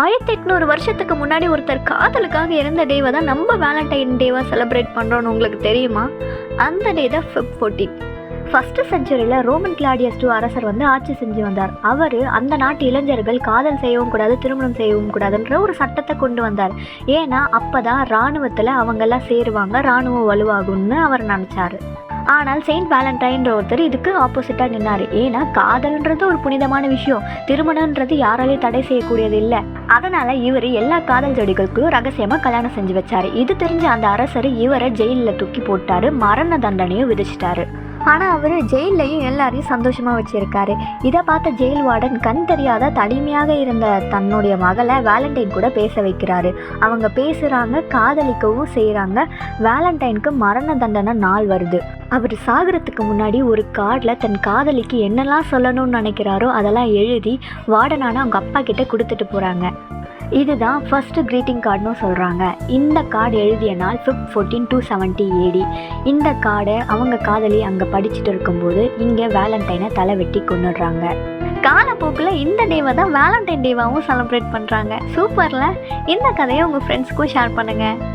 ஆயிரத்தி எட்நூறு வருஷத்துக்கு முன்னாடி ஒருத்தர் காதலுக்காக இறந்த டேவை தான் நம்ம வேலண்டைன் டேவாக செலிப்ரேட் பண்ணுறோன்னு உங்களுக்கு தெரியுமா? அந்த டே தான் ஃபிப் ஃபோர்டீன் ஃபஸ்ட்டு செஞ்சுரியில் ரோமன் கிளாடியஸ் டூ அரசர் வந்து ஆட்சி செஞ்சு வந்தார். அவர் அந்த நாட்டு இளைஞர்கள் காதல் செய்யவும் கூடாது திருமணம் செய்யவும் கூடாதுன்ற ஒரு சட்டத்தை கொண்டு வந்தார். ஏன்னா அப்போ தான் இராணுவத்தில் அவங்கெல்லாம் சேருவாங்க இராணுவம் வலுவாகும்னு அவர் நினச்சாரு. ஆனால் செயின்ட் வேலண்டைன்ற ஒருத்தர் இதுக்கு ஆப்போசிட்டாக நின்னார். ஏன்னா காதல்ன்றது ஒரு புனிதமான விஷயம். திருமணம்ன்றது யாராலையும் தடை செய்யக்கூடியது இல்லை. அதனால் இவர் எல்லா காதல் ஜோடிகளுக்கும் ரகசியமாக கல்யாணம் செஞ்சு வச்சாரு. இது தெரிஞ்ச அந்த அரசர் இவரை ஜெயிலில் தூக்கி போட்டாரு. மரண தண்டனையும் விதிச்சிட்டாரு. ஆனால் அவர் ஜெயிலையும் எல்லாரையும் சந்தோஷமாக வச்சுருக்காரு. இதை பார்த்த ஜெயில் வார்டன் கண் தெரியாத தனிமையாக இருந்த தன்னுடைய மகளை வேலண்டைன் கூட பேச வைக்கிறாரு. அவங்க பேசுகிறாங்க காதலிக்கவும் செய்கிறாங்க வேலண்டைனுக்கு மரண தண்டனை நாள் வருது. அவர் சாகிறதுக்கு முன்னாடி ஒரு கார்டில் தன் காதலிக்கு என்னெல்லாம் சொல்லணும்னு நினைக்கிறாரோ அதெல்லாம் எழுதி வார்டனான அவங்க அப்பா கிட்ட கொடுத்துட்டு போகிறாங்க இதுதான் ஃபஸ்ட்டு க்ரீட்டிங் கார்டுன்னு சொல்கிறாங்க இந்த கார்டு எழுதிய நாள் fifth fourteen two seventy AD இந்த கார்டை அவங்க காதலி அங்கே படிச்சுட்டு இருக்கும்போது இங்கே வேலண்டைனை தலை வெட்டி கொண்டுடுறாங்க. காலப்போக்கில் இந்த டேவை தான் வேலண்டைன் டேவாகவும் செலிப்ரேட் பண்ணுறாங்க சூப்பரில் இந்த கதையை உங்கள் ஃப்ரெண்ட்ஸ்க்கும் ஷேர் பண்ணுங்கள்